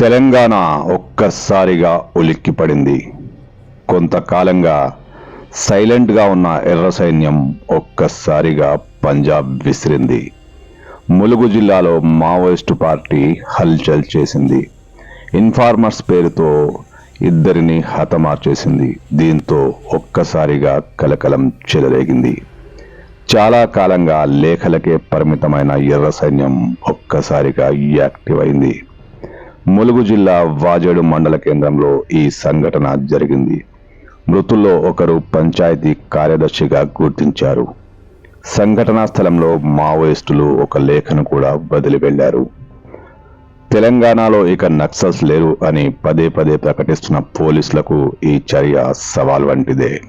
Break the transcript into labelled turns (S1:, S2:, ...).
S1: తెలంగాణ ఒక్కసారిగా ఉలిక్కిపడింది. కొంతకాలంగా సైలెంట్గా ఉన్న ఎర్ర సైన్యం ఒక్కసారిగా పంజాబ్ విసిరింది. ములుగు జిల్లాలో మావోయిస్టు పార్టీ హల్చల్ చేసింది. ఇన్ఫార్మర్స్ పేరుతో ఇద్దరిని హతమార్చేసింది. దీంతో ఒక్కసారిగా కలకలం చెలరేగింది. చాలా కాలంగా లేఖలకే పరిమితమైన ఎర్ర సైన్యం ఒక్కసారిగా యాక్టివ్ అయింది. ములుగు జిల్లా వాజేడు మండల కేంద్రంలో ఈ సంఘటన జరిగింది. మృతుల్లో ఒకరు పంచాయతీ కార్యదర్శిగా గుర్తించారు. సంఘటనా స్థలంలో మావోయిస్టులు ఒక లేఖను కూడా వదిలి వెళ్ళారు తెలంగాణలో ఇక నక్సల్స్ లేరు అని పదే పదే ప్రకటిస్తున్న పోలీసులకు ఈ చర్య సవాల్ వంటిదే.